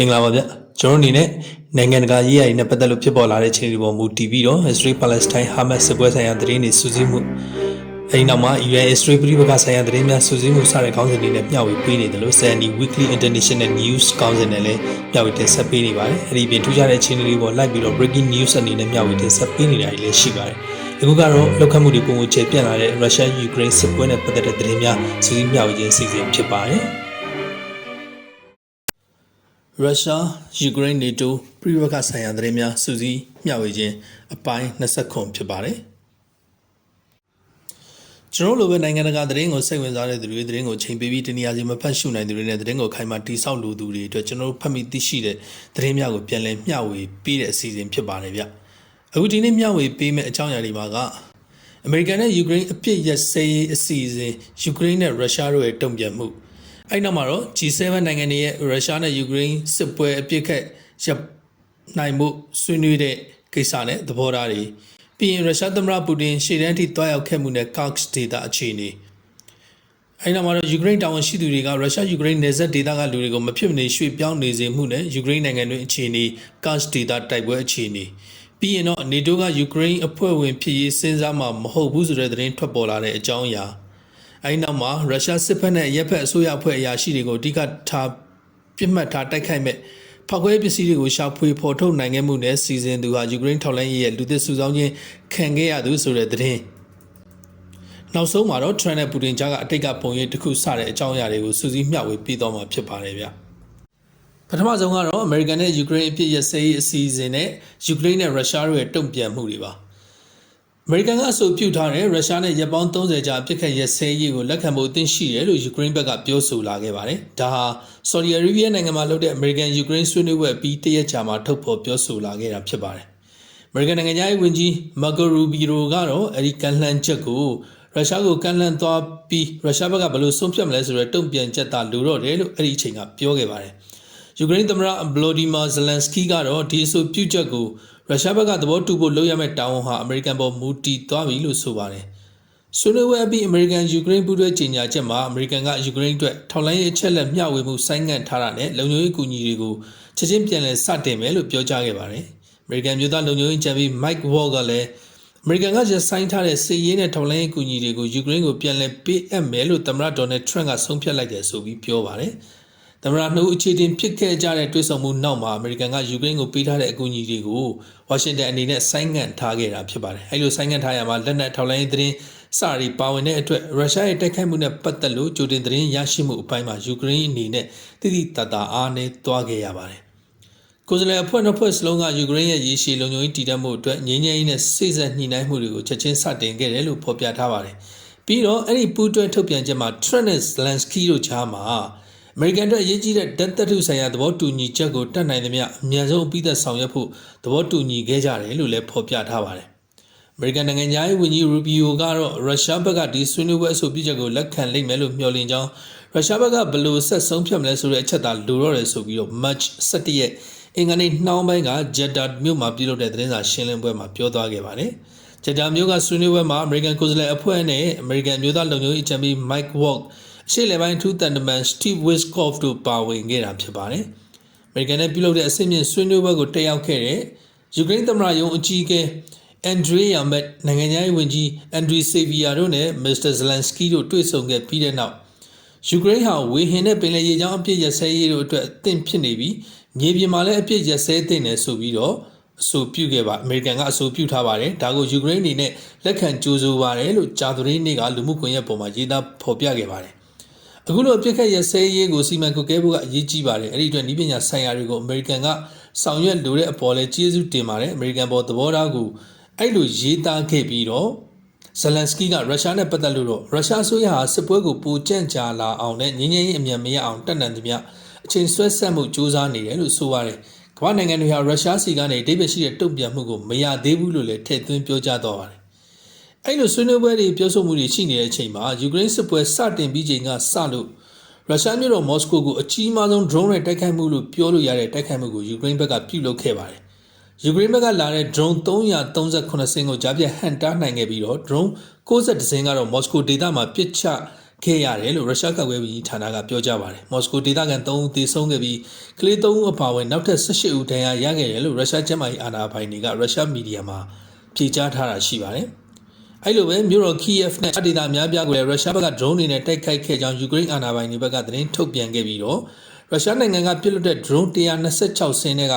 မင်္ဂလာပါဗျကျွန်တော်အနေနဲ့နိုင်ငံတကာရေးရာတွေနဲ့ပတ်သက်လို့ဖြစ်ပေါ်လာတဲ့အခြေအနေတွေပေါ်မူတည်ပြီးတော့ Israel Palestine Hamas စစ်ပွဲဆိုင်ရာသတင်းတွေစူးစီးမှုအဲဒီနောက်မှာ UN Israel ပြည်ပကဆိုင်ရာသတင်းများစူးစီးမှုစတဲ့ခေါင်းစဉ်တွေနဲ့မျှဝေပေးနေတယ်လို့ CND Weekly International News ခေါင်းစဉ်နဲ့လည်းမျှဝေတင်ဆက်ပေးနေပါတယ်အဲဒီအပြင်ထူးခြားတဲ့အခြေအနေတွေပေါ်လိုက်ပြီးတော့ breaking news အနေနဲ့မျှဝေတင်ဆက်ပေးနေတာတွေလည်းရှိပါတယ်အခုကတော့လောက်ခတ်မှုတွေပုံကိုခြေပြန့်လာတဲ့ Russia Ukraine စစ်ပွဲနဲ့ပတ်သက်တဲ့သတင်းများစူးစီးမျှဝေခြင်းအစီအစဉ်ဖြစ်ပါတယ် ရုရှားယူကရိန်းနေတိုပြည်ပခဆိုင်ရာသတင်းများစူးစီးမျှဝေခြင်းအပိုင်း20ခုဖြစ်ပါတယ်ကျွန်တော်လိုပဲနိုင်ငံတကာသတင်းကိုစိတ်ဝင်စားတဲ့သူတွေသတင်းကိုချိန်ပေးပြီးတနည်းအားဖြင့်မဖတ်ရှုနိုင်သူတွေနဲ့သတင်းကိုခိုင်မာတိဆောက်လိုသူတွေအတွက်ကျွန်တော်တို့ဖတ်မိသိရှိတဲ့သတင်းများကိုပြန်လည်မျှဝေပေးတဲ့အစီအစဉ်ဖြစ်ပါတယ်ဗျအခုဒီနေ့မျှဝေပေးမယ့်အကြောင်းအရာတွေမှာကအမေရိကန်နဲ့ယူကရိန်းအပြစ်ရက်စဲရေးအစီအစဉ်ယူကရိန်းနဲ့ရုရှားတို့ရဲ့တုံ့ပြန်မှု အဲ့နောက်မှာတော့ G7 နိုင်ငံတွေရဲ့ရုရှားနဲ့ယူကရိန်းစစ်ပွဲအပြစ်ခတ်ရပ်နိုင်မှုဆွေးနွေးတဲ့ကိစ္စနဲ့သဘောထားတွေပြီးရင်ရုရှားသမ္မတပူတင်ရှေ့တန်းထိတွားရောက်ခဲ့မှုနဲ့ Kursk ဒေသအခြေအနေအဲ့နောက်မှာတော့ယူကရိန်းတာဝန်ရှိသူတွေကရုရှားယူကရိန်းနယ်စပ်ဒေသကလူတွေကိုမဖြစ်မနေရွှေ့ပြောင်းနေစေမှုနဲ့ယူကရိန်းနိုင်ငံတွင်းအခြေအနေ Kursk ဒေသတိုက်ပွဲအခြေအနေပြီးရင်တော့နေတိုးကယူကရိန်းအဖွဲ့ဝင်ဖြစ်ရေးစဉ်းစားမှာမဟုတ်ဘူးဆိုတဲ့သတင်းထွက်ပေါ်လာတဲ့အကြောင်းအရာ အဲဒီနောက်မှာရုရှားစစ်ဖက်နဲ့ရက်ဖက်အစိုးရအဖွဲ့အရာရှိတွေကိုအဓိကထားပြစ်မှတ်ထားတိုက်ခိုက်မဲ့ဖောက်ခွဲပစ္စည်းတွေကိုရှာဖွေဖော်ထုတ်နိုင်ခဲ့မှုနဲ့စီစဉ်သူဟာယူကရိန်းထောက်လှမ်းရေးရဲ့လူသစ်စုဆောင်းခြင်းခံခဲ့ရသူဆိုတဲ့သတင်းနောက်ဆုံးမှာတော့ Trump နဲ့ Putin ကြားကအတိတ်ကပုံရိပ်တစ်ခုစတဲ့အကြောင်းအရာတွေကိုစူးစီးမျှဝေပြီးတော့မှာဖြစ်ပါတယ်ဗျပထမဆုံးကတော့ American နဲ့ Ukraine အပြစ်ရစဲရေးအစီအစဉ်နဲ့ Ukraine နဲ့ Russia တို့ရဲ့တုံ့ပြန်မှုတွေပါ အမေရိကန်ကအဆိုပြုထားတဲ့ရုရှားနဲ့ရက်ပေါင်း30ကြာပြစ်ခတ်ရက်စဲရေးကိုလက်ခံဖို့အသင့်ရှိတယ်လို့ယူကရိန်းဘက်ကပြောဆိုလာခဲ့ပါတယ်။ဒါဟာဆော်ဒီအာရေဗျနိုင်ငံမှာလုပ်တဲ့အမေရိကန်ယူကရိန်းဆွေးနွေးပွဲပြီးတရက်ကြာမှာထုတ်ဖော်ပြောဆိုလာခဲ့တာဖြစ်ပါတယ်။အမေရိကန်နိုင်ငံသားရေးဝန်ကြီးမာကိုရူဘီရိုကတော့အဲဒီကန်လှန်ချက်ကိုရုရှားကိုကန်လှန်သွားပြီးရုရှားဘက်ကဘယ်လိုဆုံးဖြတ်မလဲဆိုတော့တုံ့ပြန်ချက်သာလိုတော့တယ်လို့အဲ့ဒီအချိန်ကပြောခဲ့ပါတယ်။ယူကရိန်းသမ္မတဗလိုဒီမာဇလန်စကီကတော့ဒီအဆိုပြုချက်ကို ရုရှားဘက်ကသဘောတူဖို့လုပ်ရမယ့်တာဝန်ဟာအမေရိကန်ပေါ်မူတည်သွားပြီလို့ဆိုပါတယ်။ဆွေးနွေးပွဲအပြီးအမေရိကန်ယူကရိန်းပူးတွဲကြေညာချက်မှာအမေရိကန်ကယူကရိန်းအတွက်ထောက်လှမ်းရေးအချက်လက်မျှဝေမှုဆိုင်းငံ့ထားတာနဲ့လုံခြုံရေးကူညီတွေကိုချက်ချင်းပြန်လည်စတင်မယ်လို့ပြောကြားခဲ့ပါတယ်။အမေရိကန်မျိုးသားလုံခြုံရေးချန်ပီ Mike Wall ကလည်းအမေရိကန်ကရဆိုင်ထားတဲ့စစ်ရေးနဲ့ထောက်လှမ်းရေးကူညီတွေကိုယူကရိန်းကိုပြန်လည်ပေးအပ်မယ်လို့သမ္မတဒေါ်နယ်ထရန့်ကဆုံးဖြတ်လိုက်တယ်ဆိုပြီးပြောပါတယ်။ သမ္မတနှုတ်အခြေတင်ဖြစ်ခဲ့ကြတဲ့တွဲဆောင်မှုနောက်မှာအမေရိကန်ကယူကရိန်းကိုပေးထားတဲ့အကူအညီတွေကိုဝါရှင်တန်အနေနဲ့ဆိုင်းငံ့ထားခဲ့တာဖြစ်ပါတယ်။အဲလိုဆိုင်းငံ့ထားရမှာလက်နက်ထောက်လှမ်းရေးသတင်းစရီပါဝင်တဲ့အတွက်ရုရှားရဲ့တိုက်ခိုက်မှုနဲ့ပတ်သက်လို့ကြိုတင်သတင်းရရှိမှုအပိုင်းမှာယူကရိန်းအနေနဲ့တိတိတတ်တာအားနဲ့တွားခဲ့ရပါတယ်။ကိုယ်စားလှယ်အဖွဲ့နှစ်ဖွဲ့စလုံးကယူကရိန်းရဲ့ရေရှည်လုံခြုံရေးတည်တံ့မှုအတွက်ငြိမ်းချမ်းရေးနဲ့စိတ်ဆက်ညှိနှိုင်းမှုတွေကိုချက်ချင်းစတင်ခဲ့တယ်လို့ဖော်ပြထားပါတယ်။ပြီးတော့အဲ့ဒီပူးတွဲထုတ်ပြန်ချက်မှာ Trent နဲ့ Zelensky တို့ကြားမှာ အမေရိကန်အတွက်အရေးကြီးတဲ့ဓာတ်သက်ထုဆိုင်ရာသဘောတူညီချက်ကိုတတ်နိုင်သမျှအမြန်ဆုံးအပြီးသက်ဆောင်ရွက်ဖို့သဘောတူညီခဲ့ကြတယ်လို့လည်းဖော်ပြထားပါတယ်။အမေရိကန်နိုင်ငံသားရေးဝန်ကြီးရူဘီယိုကတော့ရုရှားဘက်ကဒီဆွေးနွေးပွဲအဆိုပြုချက်ကိုလက်ခံလိမ့်မယ်လို့မျှော်လင့်ကြောင်းရုရှားဘက်ကဘယ်လိုဆက်ဆုံးဖြတ်မလဲဆိုတဲ့အချက်သာလိုတော့တယ်ဆိုပြီးတော့ March 17ရက်အင်္ဂါနေ့နှောင်းပိုင်းက Jeddah မြို့မှာပြုလုပ်တဲ့သတင်းစာရှင်းလင်းပွဲမှာပြောသွားခဲ့ပါတယ်။ Jeddah မြို့ကဆွေးနွေးပွဲမှာအမေရိကန်ကိုယ်စားလှယ်အဖွဲ့နဲ့အမေရိကန်မျိုးသားလုံခြုံရေးအကြံပေး Mike Walk ရှေ့လေပိုင်းထူးတန်တမန် Steve Witkoff တို့ပါဝင်ခဲ့တာဖြစ်ပါတယ်။အမေရိကန်နဲ့ပြုလုပ်တဲ့အဆင့်မြင့်ဆွေးနွေးပွဲကိုတက်ရောက်ခဲ့တဲ့ယူကရိန်းသမ္မတရုံးအကြီးအကဲအန်ဒရီယာမက်နိုင်ငံသားဝန်ကြီးအန်ဒရီဆေဗီယာတို့နဲ့မစ္စတာဇလန်စကီတို့တွေ့ဆုံခဲ့ပြီးတဲ့နောက်ယူကရိန်းဟာဝေဟင်နဲ့ပင်လယ်ရေကြောင်းအပြစ်ရစဲရေးတို့အတွက်အသင့်ဖြစ်နေပြီးမြေပြင်မှာလည်းအပြစ်ရစဲသင့်တယ်ဆိုပြီးတော့အဆိုပြုခဲ့ပါအမေရိကန်ကအဆိုပြုထားပါတယ်ဒါကိုယူကရိန်းအနေနဲ့လက်ခံကြိုးဆိုပါတယ်လို့ဂျာသရီနေ့ကလူမှုကွန်ရက်ပေါ်မှာရေးသားဖော်ပြခဲ့ပါတယ် အခုလိုအပြစ်ခတ်ရစဲရေးကိုစီမံကုတ်ကဲဖို့ကအရေးကြီးပါတယ်အဲ့ဒီအတွက်ဤပညာဆိုင်ရာတွေကိုအမေရိကန်ကဆောင်ရွက်လိုတဲ့အပေါ်လဲကျေးဇူးတင်ပါတယ်အမေရိကန်ပေါ်သဘောထားကိုအဲ့လိုရေးသားခဲ့ပြီးတော့ဇလန်စကီကရုရှားနဲ့ပတ်သက်လို့တော့ရုရှားဆိုရဟာစစ်ပွဲကိုပိုကြန့်ကြာလာအောင်နဲ့ငြင်းငြင်းအမြန်မရအောင်တတ်နိုင်သမျှအချိန်ဆွဲဆက်မှုစ조사နေတယ်လို့ဆိုပါတယ်ကမ္ဘာနိုင်ငံတွေဟာရုရှားစီကနေဒိဗစ်ရှိတဲ့တုံ့ပြန်မှုကိုမရသေးဘူးလို့လည်းထည့်သွင်းပြောကြားသွားပါတယ် အဲ့လိုဆွေးနွေးပွဲတွေပြောဆိုမှုတွေရှိနေတဲ့အချိန်မှာယူကရိန်းစစ်ပွဲစတင်ပြီးချိန်ကစလို့ရုရှားမြို့တော်မော်စကိုကိုအကြီးမားဆုံး drone နဲ့တိုက်ခိုက်မှုလို့ပြောလို့ရတဲ့တိုက်ခိုက်မှုကိုယူကရိန်းဘက်ကပြုလုပ်ခဲ့ပါတယ်။ယူကရိန်းဘက်ကလာတဲ့ drone 338စင်းကိုကြားပြတ်ဟန်တားနိုင်ခဲ့ပြီးတော့ drone 60စင်းကတော့မော်စကိုဒေသမှာပစ်ချခဲ့ရတယ်လို့ရုရှားကာကွယ်ရေးဌာနကပြောကြားပါတယ်။မော်စကိုဒေသခံ3ဦးသေဆုံးခဲ့ပြီးကလေး3ဦးအပါအဝင်နောက်ထပ်18ဦးဒဏ်ရာရခဲ့တယ်လို့ရုရှားကျန်းမာရေးအာဏာပိုင်တွေကရုရှားမီဒီယာမှာဖြေကြားထားတာရှိပါတယ်။ အဲ့လိုပဲမြို့တော် Kiev နဲ့ဒေသအများပြားကိုလည်းရုရှားဘက်က drone တွေနဲ့တိုက်ခိုက်ခဲ့ကြောင်းယူကရိန်းအာဏာပိုင်တွေဘက်ကသတင်းထုတ်ပြန်ခဲ့ပြီးတော့ရုရှားနိုင်ငံကပြစ်လွတ်တဲ့ drone 126စင်းတွေက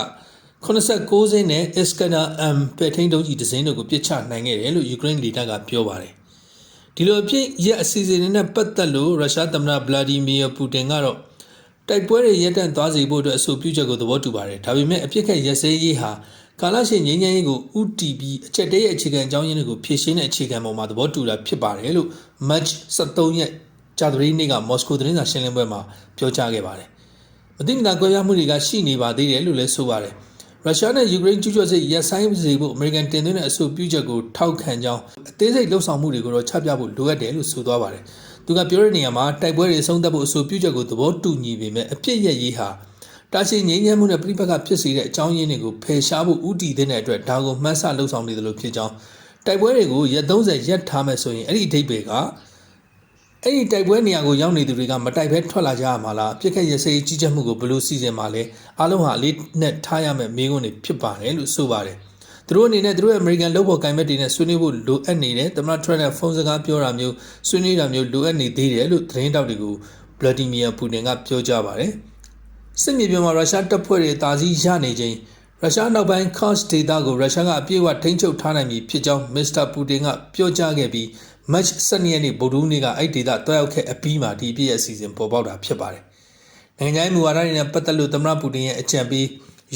89စင်းနဲ့ Iskander M ပဲထိန်းဒုံးကြီးတစ်စင်းတို့ကိုပစ်ချနိုင်ခဲ့တယ်လို့ယူကရိန်းလေတပ်ကပြောပါတယ်။ဒီလိုအဖြစ်ရက်အစီအစဉ်တွေနဲ့ပတ်သက်လို့ရုရှားသမ္မတဗလာဒီမီယာပူတင်ကတော့တိုက်ပွဲတွေရပ်တန့်သွားစေဖို့အတွက်အဆိုပြုချက်ကိုသဘောတူပါတယ်။ဒါပေမဲ့အပြစ်ခတ်ရက်စဲရေးဟာ ကာလရှည်ငြိမ်းချမ်းရေးကိုဥတီပြီးအချက်တည်းရဲ့အခြေခံအကြောင်းရင်းတွေကိုဖြည့်ရှင်းတဲ့အခြေခံပေါ်မှာသဘောတူတာဖြစ်ပါတယ်လို့ March 23ရက်ကြာသပတေးနေ့ကမော်စကိုသတင်းစာရှင်းလင်းပွဲမှာပြောကြားခဲ့ပါတယ်။မတိမတာကွဲပြားမှုတွေကရှိနေပါသေးတယ်လို့လည်းဆိုပါတယ်။ရုရှားနဲ့ယူကရိန်းကျူးကျော်စစ်ရပ်ဆိုင်းစေဖို့အမေရိကန်တင်သွင်းတဲ့အဆိုပြုချက်ကိုထောက်ခံကြောင်းအသေးစိတ်လှုပ်ဆောင်မှုတွေကိုတော့ချပြဖို့လိုအပ်တယ်လို့ဆိုသွားပါတယ်။သူကပြောတဲ့နေရာမှာတိုက်ပွဲတွေအဆုံးသတ်ဖို့အဆိုပြုချက်ကိုသဘောတူညီပေမဲ့အပြစ်ရရေးဟာ တာရှိငြိမ်းချမ်းမှုနဲ့ပြိပက္ခဖြစ်စေတဲ့အကြောင်းရင်းတွေကိုဖယ်ရှားဖို့ဥတီတဲ့အတွက်ဒါကိုမှန်းဆလှုပ်ဆောင်နေတယ်လို့ဖြစ်ကြောင်းတိုက်ပွဲတွေကိုရက်30ရက်ထားမယ်ဆိုရင်အဲ့ဒီအဓိပ္ပာယ်ကအဲ့ဒီတိုက်ပွဲနေရာကိုရောက်နေသူတွေကမတိုက်ဘဲထွက်လာကြရမှာလားပြစ်ခတ်ရစေးကြီးကြပ်မှုကိုဘယ်လိုစီစဉ်မှာလဲအားလုံးဟာအလေးနဲ့ထားရမယ့်မိကုန်းတွေဖြစ်ပါတယ်လို့ဆိုပါတယ်သူတို့အနေနဲ့သူတို့ရဲ့အမေရိကန်လုပ်ဖို့ကင်မက်တွေနဲ့ဆွေးနွေးဖို့လိုအပ်နေတယ်သမ္မတထရန့်နဲ့ဖုန်းစကားပြောတာမျိုးဆွေးနွေးတာမျိုးလိုအပ်နေသေးတယ်လို့သတင်းတောက်တွေကိုဗလာဒီမီယာပူတင်ကပြောကြားပါတယ် စစ်မြေပြင်မှာရုရှားတပ်ဖွဲ့တွေအသာစီးရနေချိန်ရုရှားနောက်ပိုင်း Kursk ဒေသကိုရုရှားကအပြည့်အဝထိန်းချုပ်ထားနိုင်ပြီဖြစ်ကြောင်းမစ္စတာပူတင်ကပြောကြားခဲ့ပြီး match 12ရက်နေ့ဗုဒ္ဓဟူးနေ့ကအဲ့ဒေသတွားရောက်ခဲ့အပြီးမှာဒီပြည့်ရဲ့အစီအစဉ်ပေါ်ပေါက်တာဖြစ်ပါတယ်။နိုင်ငံခြားရေးမူဝါဒတွေနဲ့ပတ်သက်လို့သမ္မတပူတင်ရဲ့အကြံပေး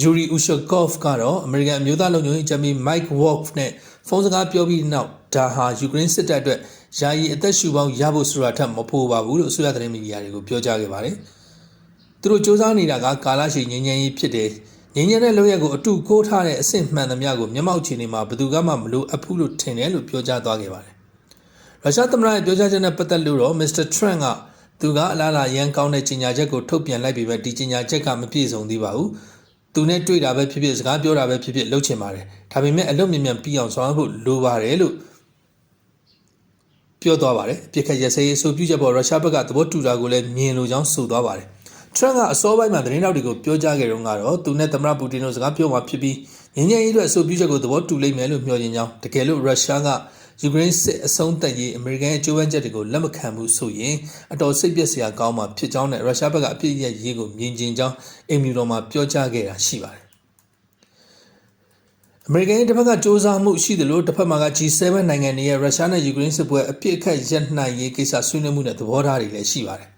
ယူရီဥရှကော့ဖ်ကတော့အမေရိကန်အမျိုးသားလုံခြုံရေးအကြံပေး Mike Waltz နဲ့ဖုန်းစကားပြောပြီးနောက်ဒါဟာယူကရိန်းစစ်တပ်အတွက်ယာယီအသက်ရှူပေါင်းရဖို့ဆိုတာထက်မဖို့ပါဘူးလို့အစိုးရသတင်းမီဒီယာတွေကိုပြောကြားခဲ့ပါတယ်။ သူတို့စ조사နေတာကကာလရှည်ငြိမ်းချမ်းရေးဖြစ်တယ်ငင်းညံတဲ့လောက်ရက်ကိုအတူကိုးထားတဲ့အဆင့်မှန်သမျှကိုမျက်မှောက်ချနေမှာဘယ်သူကမှမလို့အဖူးလို့ထင်တယ်လို့ပြောကြားသွားခဲ့ပါတယ်။ရုရှားသမ္မတရဲ့ပြောကြားချက်နဲ့ပတ်သက်လို့တော့မစ္စတာထရန့်ကသူကအလားအလာရန်ကောင်းတဲ့ကြေညာချက်ကိုထုတ်ပြန်လိုက်ပြီးပဲဒီကြေညာချက်ကမပြည့်စုံသေးပါဘူး။သူနဲ့တွေ့တာပဲဖြစ်ဖြစ်စကားပြောတာပဲဖြစ်ဖြစ်လုပ်ချင်ပါတယ်။ဒါပေမဲ့အလုပ်မြင်မြန်ပြီးအောင်ဆောင်ရွက်ဖို့လိုပါတယ်လို့ပြောသွားပါတယ်။ပြစ်ခတ်ရစရေးအဆိုပြုချက်ပေါ်ရုရှားဘက်ကသဘောတူတာကိုလည်းမြင်လိုကြောင်းဆိုသွားပါတယ်။ ထရန့်ကအစောပိုင်းမှာသတင်းတောက်တွေကိုပြောကြားခဲ့တော့ကတော့သူနဲ့သမ္မတပူတင်တို့စကားပြောမှာဖြစ်ပြီးငင်းငယ်ရေးအတွက်အဆိုပြုချက်ကိုသဘောတူလိမ့်မယ်လို့မျှော်လင့်ကြောင်းတကယ်လို့ရုရှားကယူကရိန်းစစ်အဆုံးသတ်ရေးအမေရိကန်ရဲ့ကြိုးပမ်းချက်တွေကိုလက်မခံဘူးဆိုရင်အတော်စိတ်ပျက်စရာကောင်းမှာဖြစ်ကြောင်းနဲ့ရုရှားဘက်ကအပြစ်ရရေးကိုမြင်ကျင်ကြောင်းအင်မြူတော်မှာပြောကြားခဲ့တာရှိပါတယ်အမေရိကန်တစ်ဖက်ကစ조사မှုရှိတယ်လို့တစ်ဖက်မှာက G7 နိုင်ငံတွေရဲ့ရုရှားနဲ့ယူကရိန်းစစ်ပွဲအပြစ်အခတ်ရပ်နှံ့ရေးကိစ္စဆွေးနွေးမှုနဲ့သဘောထားတွေလည်းရှိပါတယ်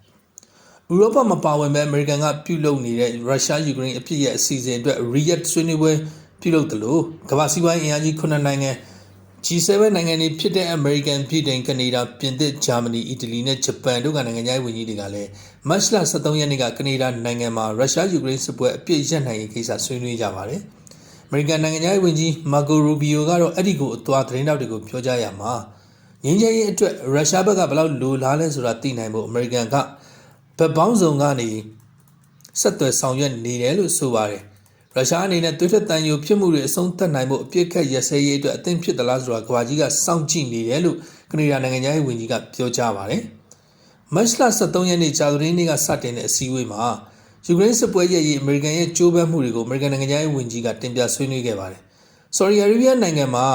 ဥရောပမှာပါဝင်မဲ့အမေရိကန်ကပြုလုပ်နေတဲ့ရုရှားယူကရိန်းအပြစ်ရဲ့အစီအစဉ်အတွက် Riyadh ဆွေးနွေးပွဲပြုလုပ်တယ်လို့ကမ္ဘာစီးပွားရေးအင်အားကြီး9နိုင်ငံ G7 နိုင်ငံတွေဖြစ်တဲ့အမေရိကန်ပြည်တိုင်ကနေဒါပြင်သစ်ဂျာမနီအီတလီနဲ့ဂျပန်တို့ကနိုင်ငံသားဝန်ကြီးတွေကလည်းမတ်လ23ရက်နေ့ကကနေဒါနိုင်ငံမှာရုရှားယူကရိန်းစစ်ပွဲအပြစ်ရပ်နိုင်ရေးကိစ္စဆွေးနွေးကြပါတယ်အမေရိကန်နိုင်ငံသားဝန်ကြီးမာကိုရူဘီယိုကတော့အဲ့ဒီကိုအသွားသတင်းတောက်တွေကိုပြောကြားရမှာငင်းချရေးအတွက်ရုရှားဘက်ကဘယ်လောက်လိုလားလဲဆိုတာသိနိုင်ဖို့အမေရိကန်က ဗတ်ပေါင်းစုံကနေဆက်သွယ်ဆောင်ရွက်နေတယ်လို့ဆိုပါတယ်ရုရှားအနေနဲ့သွေးထွက်တန်ယိုဖြစ်မှုတွေအဆုံးသတ်နိုင်ဖို့အပြစ်ခတ်ရစဲရေးအတွက်အသင့်ဖြစ်သလားဆိုတာကဘာကြီးကစောင့်ကြည့်နေတယ်လို့ကနေဒါနိုင်ငံသားရေးဝန်ကြီးကပြောကြားပါတယ်မတ်လ23ရက်နေ့ကြာသပတေးနေ့ကစတင်တဲ့အစည်းအဝေးမှာယူကရိန်းစစ်ပွဲရဲ့အမေရိကန်ရဲ့ကြိုးပမ်းမှုတွေကိုအမေရိကန်နိုင်ငံသားရေးဝန်ကြီးကတင်ပြဆွေးနွေးခဲ့ပါတယ်ဆော်ဒီအာရေဗျနိုင်ငံမှာ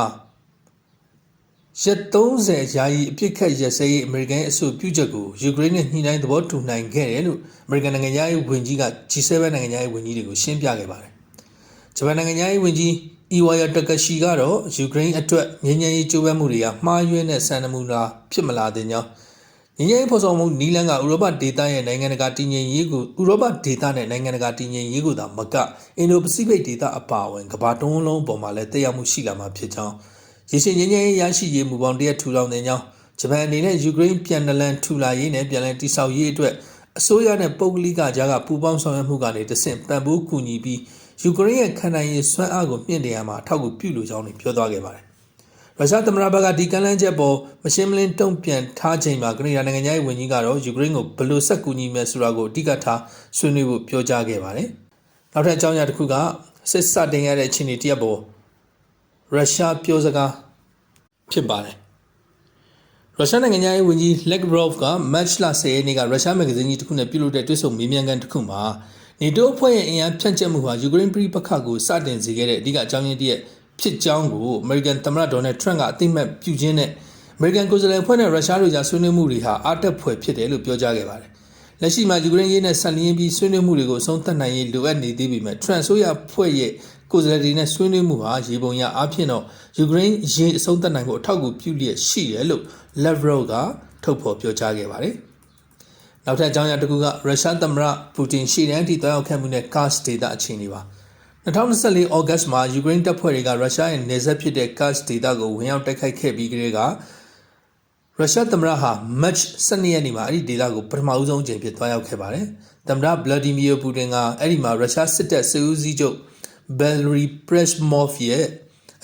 ရက်30ယာယီအပြစ်ခတ်ရစဲရေးအမေရိကန်ရဲ့အဆိုပြုချက်ကိုယူကရိန်းနဲ့ညှိနှိုင်းသဘောတူနိုင်ခဲ့တယ်လို့အမေရိကန်နိုင်ငံသားရေးဝန်ကြီးက G7 နိုင်ငံသားရေးဝန်ကြီးတွေကိုရှင်းပြခဲ့ပါတယ်။ဂျပန်နိုင်ငံသားရေးဝန်ကြီးအီဝါယာတကရှိကတော့ယူကရိန်းအတွက်ငြိမ်းချမ်းရေးကြိုးပမ်းမှုတွေကမှားယွင်းတဲ့စံနမူနာဖြစ်မလာသင့်ကြောင်းငြိမ်းချမ်းရေးဖော်ဆောင်မှုနီလန်ကဥရောပဒေသရဲ့နိုင်ငံတကာတည်ငြိမ်ရေးကိုဥရောပဒေသနဲ့နိုင်ငံတကာတည်ငြိမ်ရေးကိုသာမကအင်ဒိုပစိဖိတ်ဒေသအပါအဝင်ကမ္ဘာတွန်းလုံးပေါ်မှာလည်းတက်ရောက်မှုရှိလာမှာဖြစ်ကြောင်း ရေရှည်ငြိမ်းချမ်းရေးရရှိရေးမူပေါင်းတရက်ထူထောင်တဲ့ကြောင်းဂျပန်အနေနဲ့ယူကရိန်းပြန်နလန်ထူလာရေးနဲ့ပြန်လည်တည်ဆောက်ရေးအတွက်အစိုးရနဲ့ပုဂ္ဂလိကကြားကပူးပေါင်းဆောင်ရွက်မှုကနေတဆင့်ပံ့ပိုးကူညီပြီးယူကရိန်းရဲ့ခံနိုင်ရည်စွမ်းအားကိုမြင့်တင်ရမှာအထောက်အကူပြုလိုကြောင်းတွေပြောသွားခဲ့ပါတယ်။ရုရှားသမ္မတဘက်ကဒီကမ်းလှမ်းချက်ပေါ်မရှင်းမလင်းတုံ့ပြန်ထားချိန်မှာကနေဒါနိုင်ငံသားရေးဝန်ကြီးကတော့ယူကရိန်းကိုဘယ်လိုဆက်ကူညီမယ်ဆိုတာကိုအဓိကထားဆွေးနွေးဖို့ပြောကြားခဲ့ပါတယ်။နောက်ထပ်အကြောင်းအရာတစ်ခုကစစ်စတင်ရတဲ့အခြေအနေတရက်ပေါ် ရုရှားပြောစကားဖြစ်ပါတယ်ရုရုရှားနိုင်ငံသားရေးဝန်ကြီး Lavrov က match လ10ရက်နေ့ကရုရှားမဂ္ဂဇင်းကြီးတစ်ခုနဲ့ပြုလုပ်တဲ့တွေ့ဆုံမေးမြန်းခန်းတစ်ခုမှာနေတိုးအဖွဲ့ရဲ့အင်အားဖြန့်ကျက်မှုဟာယူကရိန်းပြည်ပခါကိုစတင်စေခဲ့တဲ့အဓိကအကြောင်းရင်းတစ်ရပ်ဖြစ်ကြောင်းကိုအမေရိကန်သမ္မတဒေါ်နယ်ထရန့်ကအသိမှတ်ပြုခြင်းနဲ့အမေရိကန်ကိုယ်စားလှယ်အဖွဲ့နဲ့ရုရှားတို့ကြားဆွေးနွေးမှုတွေဟာအားတက်ဖွယ်ဖြစ်တယ်လို့ပြောကြားခဲ့ပါတယ်။လက်ရှိမှာယူကရိန်းရေးနဲ့ဆက်လျင်းပြီးဆွေးနွေးမှုတွေကိုအဆုံးသတ်နိုင်ရေးလိုအပ်နေသေးပေမဲ့ထရန့်ဆိုရဖွဲ့ရဲ့ ကိုယ်စားလှယ်တွေနဲ့ဆွေးနွေးမှုဟာရေပုံရအဖြစ်တော့ယူကရိန်းရေးအဆုံးသတ်နိုင်ဖို့အထောက်အကူပြုလျက်ရှိတယ်လို့ Lavrov ကထုတ်ဖော်ပြောကြားခဲ့ပါတယ်။နောက်ထပ်အကြောင်းအရာတစ်ခုကရုရှားသမ္မတပူတင်ရှေ့တန်းအထိတွားရောက်ခဲ့မှုနဲ့ Kars ဒေသအခြေအနေပါ။2024ဩဂတ်မှာယူကရိန်းတပ်ဖွဲ့တွေကရုရှားရဲ့နေဆက်ဖြစ်တဲ့ Kars ဒေသကိုဝင်ရောက်တိုက်ခိုက်ခဲ့ပြီးကတည်းကရုရှားသမ္မတဟာ March 12ရက်နေ့မှာအဲ့ဒီဒေသကိုပထမဦးဆုံးအကြိမ်ဖြစ်သွားရောက်ခဲ့ပါတယ်။သမ္မတဗလာဒီမီယာပူတင်ကအဲ့ဒီမှာရုရှားစစ်တပ်စစ်ဦးစီးချုပ် ဘယ်လရီပရက်မော့ဖ်ရဲ့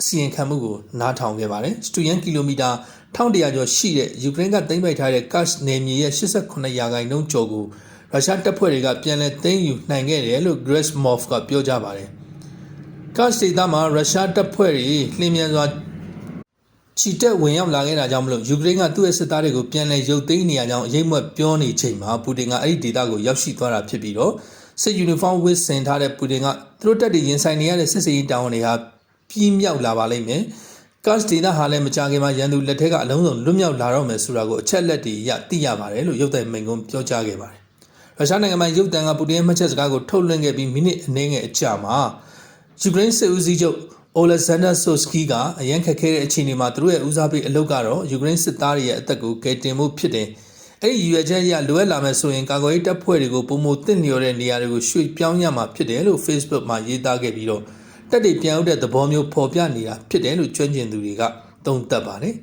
အစီရင်ခံမှုကိုနားထောင်ခဲ့ပါတယ်။စတူယန်ကီလိုမီတာ1100ကျော်ရှိတဲ့ယူကရိန်းကသိမ်းပိုက်ထားတဲ့ Kars နယ်မြေရဲ့89ရာခိုင်နှုန်းကျော်ကိုရုရှားတပ်ဖွဲ့တွေကပြန်လည်သိမ်းယူနိုင်ခဲ့တယ်လို့ Gresmov ကပြောကြားပါတယ်။ Kars ဒေသမှာရုရှားတပ်ဖွဲ့တွေလျင်မြန်စွာချီတက်ဝင်ရောက်လာခဲ့တာကြောင့်မလို့ယူကရိန်းကသူ့ရဲ့စစ်သားတွေကိုပြန်လည်ရုပ်သိမ်းနေရကြောင်းအရေးမွက်ပြောနေချိန်မှာပူတင်ကအဲ့ဒီဒေသကိုရောက်ရှိသွားတာဖြစ်ပြီးတော့ စစ်ယူနီဖောင်းဝတ်ဆင်ထားတဲ့ပူတင်ကသူတို့တပ်တွေရင်ဆိုင်နေရတဲ့စစ်စေးရေးတောင်းတွေဟာပြင်းမြောက်လာပါလိမ့်မယ်။ကတ်ဒေတာဟာလည်းမကြခင်မှာရန်သူလက်ထက်ကအလုံးစုံလွတ်မြောက်လာတော့မယ်ဆိုတာကိုအချက်လက်တွေရသိရပါတယ်လို့ရုပ်သံမိန့်ခွန်းပြောကြားခဲ့ပါတယ်။ရုရှားနိုင်ငံမှာရုပ်သံကပူတင်ရဲ့မှတ်ချက်စကားကိုထုတ်လွှင့်ခဲ့ပြီးမိနစ်အနည်းငယ်အကြာမှာယူကရိန်းစစ်ဦးစီးချုပ်အိုလက်ဇန်ဒါဆိုစကီကအရန်ခက်ခဲတဲ့အခြေအနေမှာသူတို့ရဲ့ဦးစားပေးအလုပ်ကတော့ယူကရိန်းစစ်သားတွေရဲ့အသက်ကိုကယ်တင်မှုဖြစ်တယ်။ အဲ့ဒီရွယ်ချက်ရလိုအပ်လာမယ်ဆိုရင်ကာကွယ်ရေးတပ်ဖွဲ့တွေကိုပုံမတင့်လျော်တဲ့နေရာတွေကိုရွှေ့ပြောင်းရမှာဖြစ်တယ်လို့ Facebook မှာရေးသားခဲ့ပြီးတော့တက်တွေပြန်ရောက်တဲ့သဘောမျိုးပေါ်ပြနေတာဖြစ်တယ်လို့ကျွမ်းကျင်သူတွေကသုံးသပ်ပါတယ်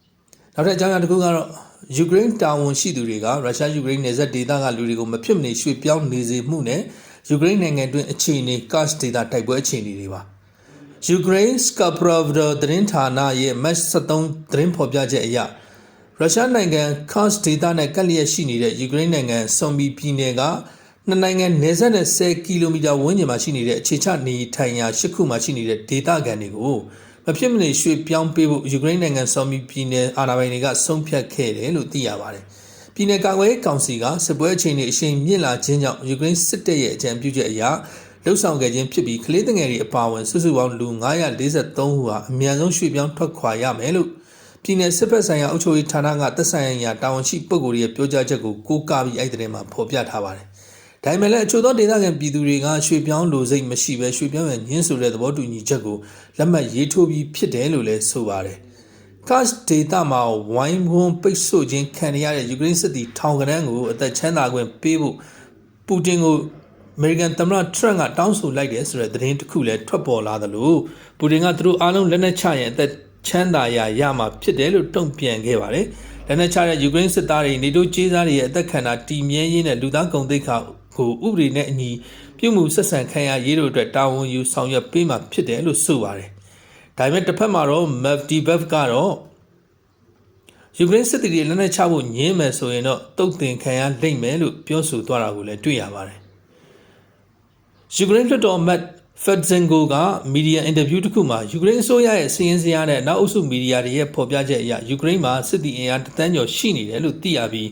။နောက်ထပ်အကြောင်းအရာတစ်ခုကတော့ယူကရိန်းတာဝန်ရှိသူတွေကရုရှားယူကရိန်းနယ်စပ်ဒေသကလူတွေကိုမဖြစ်မနေရွှေ့ပြောင်းနေစေမှုနဲ့ယူကရိန်းနိုင်ငံတွင်းအခြေအနေ Kars ဒေသတိုက်ပွဲအခြေအနေတွေပါ။ယူကရိန်း Skapravda သတင်းဌာနရဲ့ Match 73သတင်းဖော်ပြချက်အရ ရုရှားနိုင်ငံ Kars ဒေသနဲ့ကပ်လျက်ရှိနေတဲ့ယူကရိန်းနိုင်ငံဆွန်ဘီပြည်နယ်ကနှစ်နိုင်ငံနယ်စပ်နဲ့10ကီလိုမီတာဝန်းကျင်မှာရှိနေတဲ့အခြေချနေထိုင်ရာ၈ခုမှာရှိနေတဲ့ဒေသခံတွေကိုမဖြစ်မနေရွှေ့ပြောင်းပေးဖို့ယူကရိန်းနိုင်ငံဆော်မီပြည်နယ်အာဏာပိုင်တွေကဆုံးဖြတ်ခဲ့တယ်လို့သိရပါတယ်။ပြည်내ကာကွယ်ရေးကောင်စီကစစ်ပွဲအခြေအနေအရှိန်မြင့်လာခြင်းကြောင့်ယူကရိန်းစစ်တပ်ရဲ့အကြံပြုချက်အရလှုပ်ဆောင်ခဲ့ခြင်းဖြစ်ပြီးကလေးငယ်တွေအပါအဝင်စုစုပေါင်းလူ943ဦးဟာအများဆုံးရွှေ့ပြောင်းထွက်ခွာရမယ်လို့ ပြည်내စစ်ဘက်ဆိုင်ရာအုပ်ချုပ်ရေးဌာနကသက်ဆိုင်ရာတာဝန်ရှိပုဂ္ဂိုလ်ရဲ့ပြောကြားချက်ကိုကိုးကားပြီးအဲ့ဒီထဲမှာဖော်ပြထားပါတယ်။ဒါပေမဲ့လည်းအချို့သောဒေသခံပြည်သူတွေကရွှေ့ပြောင်းလိုစိတ်မရှိဘဲရွှေ့ပြောင်းရညှင်းဆိုတဲ့သဘောတူညီချက်ကိုလက်မှတ်ရေးထိုးပြီးဖြစ်တယ်လို့လည်းဆိုပါတယ်။ Cash data မှာဝိုင်းဝန်းပိတ်ဆို့ခြင်းခံရတဲ့ယူကရိန်းစစ်သည်ထောင်ကနန်းကိုအသက်ချမ်းသာခွင့်ပေးဖို့ပူတင်ကိုအမေရိကန်သမ္မတထရန့်ကတောင်းဆိုလိုက်တယ်ဆိုတဲ့သတင်းတစ်ခုလည်းထွက်ပေါ်လာသလိုပူတင်ကသူတို့အားလုံးလက်နက်ချရင်အသက် ချမ်းသာရရမှာဖြစ်တယ်လို့တုံ့ပြန်ခဲ့ပါတယ်။လက်နက်ချတဲ့ယူကရိန်းစစ်သားတွေနေတိုးကျေးစားတွေရဲ့အသက်ခံတာတည်မြဲရေးနဲ့လူသားကုန်သိက္ခာကိုဥပဒေနဲ့အညီပြုမှုဆက်ဆံခံရရေးတို့အတွက်တာဝန်ယူဆောင်ရွက်ပေးမှာဖြစ်တယ်လို့ဆိုပါတယ်။ဒါပေမဲ့တစ်ဖက်မှာတော့ Mevdivev ကတော့ယူကရိန်းစစ်သည်တွေလက်နက်ချဖို့ညင်းမယ်ဆိုရင်တော့တုတ်တင်ခံရလိမ့်မယ်လို့ပြောဆိုသွားတာကိုလည်းတွေ့ရပါတယ်။ယူကရိန်းလွှတ်တော်မတ် ဖက်ဇင်ဂိုကမီဒီယာအင်တာဗျူးတစ်ခုမှာယူကရိန်းအစိုးရရဲ့စီးရင်စရာနဲ့နောက်အုပ်စုမီဒီယာတွေရဲ့ဖော်ပြချက်အရယူကရိန်းမှာစစ်သည်အင်အားတသန်းကျော်ရှိနေတယ်လို့သိရပြီး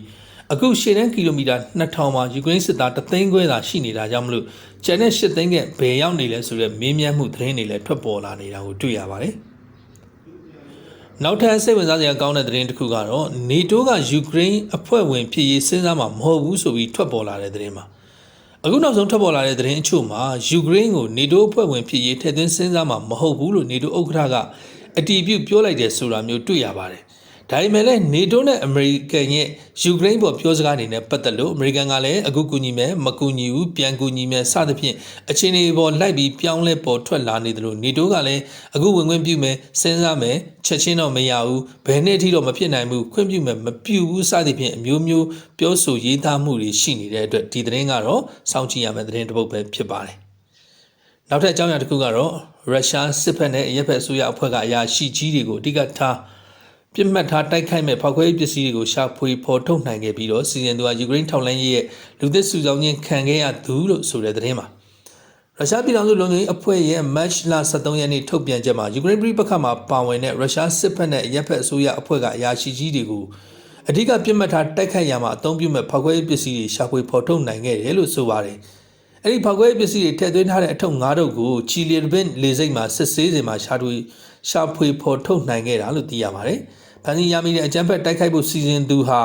အခုရှေ့တန်းကီလိုမီတာ2000မှာယူကရိန်းစစ်သားတသိန်းခွဲသာရှိနေတာကြောင့်မလို့ကျန်တဲ့8သိန်းကဘယ်ရောက်နေလဲဆိုတဲ့မေးမြန်းမှုသတင်းတွေလည်းထွက်ပေါ်လာနေတာကိုတွေ့ရပါတယ်။နောက်ထပ်စိတ်ဝင်စားစရာကောင်းတဲ့သတင်းတစ်ခုကတော့ NATO ကယူကရိန်းအဖွဲ့ဝင်ဖြစ်ရေးစဉ်းစားမှာမဟုတ်ဘူးဆိုပြီးထွက်ပေါ်လာတဲ့သတင်းပါ။ အခုနောက်ဆုံးထွက်ပေါ်လာတဲ့သတင်းအချို့မှာယူကရိန်းကို NATO အဖွဲ့ဝင်ဖြစ်ရေးထည့်သွင်းစဉ်းစားမှာမဟုတ်ဘူးလို့ NATO ဥက္ကဋ္ဌကအတီးပြုတ်ပြောလိုက်တယ်ဆိုတာမျိုးတွေ့ရပါတယ်။ ဒါပေမဲ့လည်း NATO နဲ့ American ရဲ့ယူကရိန်းပေါ်ပြောစကားအနေနဲ့ပတ်သက်လို့ American ကလည်းအခုကူညီမယ်မကူညီဘူးပြန်ကူညီမယ်စသဖြင့်အခြေအနေပေါ်လိုက်ပြီးပြောင်းလဲပေါ်ထွက်လာနေတယ်လို့ NATO ကလည်းအခုဝင်ခွင့်ပြုမယ်စဉ်းစားမယ်ချက်ချင်းတော့မရဘူးဘယ်နှစ်အထိတော့မဖြစ်နိုင်ဘူးခွင့်ပြုမယ်မပြုဘူးစသဖြင့်အမျိုးမျိုးပြောဆိုရေးသားမှုတွေရှိနေတဲ့အတွက်ဒီသတင်းကတော့စောင့်ကြည့်ရမယ့်သတင်းတစ်ပုဒ်ပဲဖြစ်ပါတယ်နောက်ထပ်အကြောင်းအရာတစ်ခုကတော့ရုရှားစစ်ဖက်နဲ့အရက်ဖက်အစိုးရအဖွဲ့ကအရာရှိကြီးတွေကိုအဓိကထား ပြစ်မှတ်ထားတိုက်ခိုက်မဲ့ဖောက်ခွဲရေးပစ္စည်းတွေကိုရှာဖွေဖော်ထုတ်နိုင်ခဲ့ပြီးတော့စီဇန်သူကယူကရိန်းထောက်လှမ်းရေးရဲ့လူသစ်စုဆောင်ခြင်းခံခဲ့ရသူလို့ဆိုတဲ့သတင်းပါရုရှားပြည်ထောင်စုလုံခြုံရေးအဖွဲ့ရဲ့ March လ23ရက်နေ့ထုတ်ပြန်ချက်မှာယူကရိန်းပြည်ပခါမှာပါဝင်တဲ့ရုရှားစစ်ဖက်နဲ့ရပ်ဖက်အစိုးရအဖွဲ့ကအရာရှိကြီးတွေကိုအဓိကပြစ်မှတ်ထားတိုက်ခိုက်ရမှာအသုံးပြုမဲ့ဖောက်ခွဲရေးပစ္စည်းတွေရှာဖွေဖော်ထုတ်နိုင်ခဲ့တယ်လို့ဆိုပါတယ်။အဲ့ဒီဖောက်ခွဲရေးပစ္စည်းတွေထည့်သွင်းထားတဲ့အထုပ်၅ထုပ်ကိုချီလီဘင်လေစိတ်မှာစစ်ဆေးစဉ်မှာရှာထွေရှာဖွေဖော်ထုတ်နိုင်ခဲ့တာလို့သိရပါတယ်။ ဖန်စီရမိတဲ့အကြမ်းဖက်တိုက်ခိုက်ဖို့စီစဉ်သူဟာ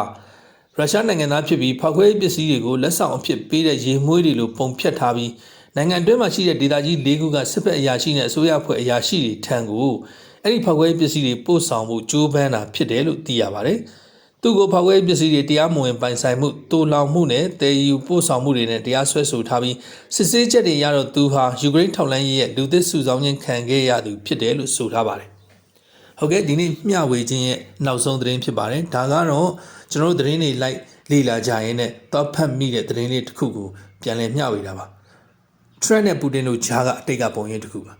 ရုရှားနိုင်ငံသားဖြစ်ပြီးဖောက်ခွဲရေးပစ္စည်းတွေကိုလက်ဆောင်အဖြစ်ပေးတဲ့ရေမွှေးတွေလိုပုံဖြတ်ထားပြီးနိုင်ငံအတွင်းမှာရှိတဲ့ဒေသကြီး၄ခုကစစ်ဖက်အရာရှိနဲ့အစိုးရအဖွဲ့အရာရှိတွေထံကိုအဲ့ဒီဖောက်ခွဲရေးပစ္စည်းတွေပို့ဆောင်မှုကြိုးပမ်းတာဖြစ်တယ်လို့သိရပါတယ်။သူ့ကိုဖောက်ခွဲရေးပစ္စည်းတွေတရားမဝင်ပိုင်ဆိုင်မှုတူလောင်မှုနဲ့တည်ယူပို့ဆောင်မှုတွေနဲ့တရားစွဲဆိုထားပြီးစစ်ဆေးချက်တွေရတော့သူဟာယူကရိန်းထောက်လှမ်းရေးရဲ့လူသစ်စုဆောင်းခြင်းခံခဲ့ရသူဖြစ်တယ်လို့ဆိုထားပါတယ်။ ဟုတ်ကဲ့ဒီနေ့မျှဝေခြင်းရဲ့နောက်ဆုံးသတင်းဖြစ်ပါတယ်ဒါကတော့ကျွန်တော်တို့သတင်းတွေလိုက်လေ့လာကြရင်းနဲ့တော့ဖတ်မိတဲ့သတင်းလေးတစ်ခုကိုပြန်လည်မျှဝေတာပါထရန့်နဲ့ပူတင်တို့ဂျားကအတိတ်ကပုံရိပ်တစ်ခုပါ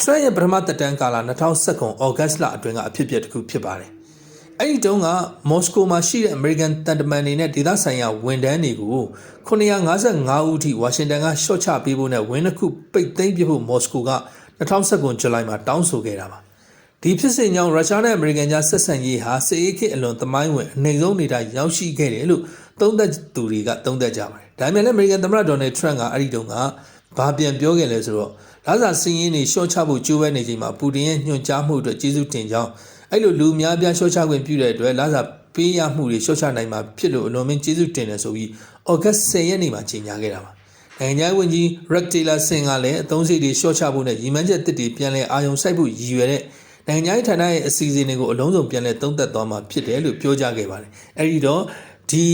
ထရန့်ရဲ့ပထမသက်တမ်းကာလ2019ဩဂတ်လအတွင်းကအဖြစ်အပျက်တစ်ခုဖြစ်ပါတယ်အဲ့ဒီတုန်းကမော်စကိုမှာရှိတဲ့အမေရိကန်တန်တမန်တွေနဲ့ဒေသဆိုင်ရာဝန်ထမ်းတွေကို955ဦးထိဝါရှင်တန်ကရှော့ချပေးဖို့နဲ့ဝင်းတစ်ခုပိတ်သိမ်းပြဖို့မော်စကိုက2019ဇူလိုင်မှာတောင်းဆိုခဲ့တာပါ ဒီဖြစ်စဉ်ကြောင့်ရုရှားနဲ့အမေရိကန်ကြားဆက်ဆံရေးဟာစစ်အေးခေတ်အလွန်သမိုင်းဝင်အနေဆုံးနေတာရောက်ရှိခဲ့တယ်လို့သုံးသပ်သူတွေကသုံးသပ်ကြပါတယ်။ဒါပေမဲ့လည်းအမေရိကန်သမ္မတဒေါ်နယ်ထရန့်ကအဲ့ဒီတုန်းကဘာပြန်ပြောခဲ့လဲဆိုတော့လာစာစင်းရင်းတွေရှော့ချဖို့ကြိုးပမ်းနေချိန်မှာပူတင်ရဲ့ညွှန်ကြားမှုအတွက်ကျေးဇူးတင်ကြောင်းအဲ့လိုလူအများပြားရှော့ချခွင့်ပြုတဲ့အတွက်လာစာပေးရမှုတွေရှော့ချနိုင်မှာဖြစ်လို့အလွန်မင်းကျေးဇူးတင်တယ်ဆိုပြီးဩဂတ်10ရက်နေ့မှာကြေညာခဲ့တာပါ။နိုင်ငံခြားရေးဝန်ကြီး Rex Tillerson ကလည်းအသုံးစရိတ်တွေရှော့ချဖို့နဲ့ရီမန်းချက်တစ်တွေပြန်လည်အာရုံစိုက်ဖို့ရည်ရွယ်တဲ့ နိုင်ငံခြားရေးဌာနရဲ့အစီအစဉ်တွေကိုအလုံးစုံပြန်လည်သုံးသပ်သွားမှာဖြစ်တယ်လို့ပြောကြားခဲ့ပါတယ်။အဲဒီတော့ဒီ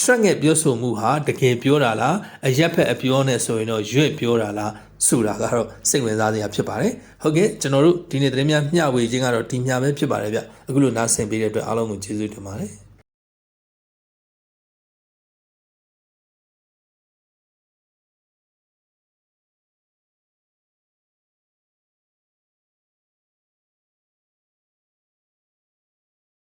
track ရဲ့ပြောဆိုမှုဟာတကယ်ပြောတာလားအရက်ဖက်အပြောနဲ့ဆိုရင်တော့ရွေ့ပြောတာလားဆိုတာကတော့စိတ်ဝင်စားစရာဖြစ်ပါတယ်။ဟုတ်ကဲ့ကျွန်တော်တို့ဒီနေ့သတင်းများမျှဝေခြင်းကတော့ဒီမျှပဲဖြစ်ပါတယ်ဗျ။အခုလိုနားဆင်ပေးတဲ့အတွက်အားလုံးကိုကျေးဇူးတင်ပါတယ်။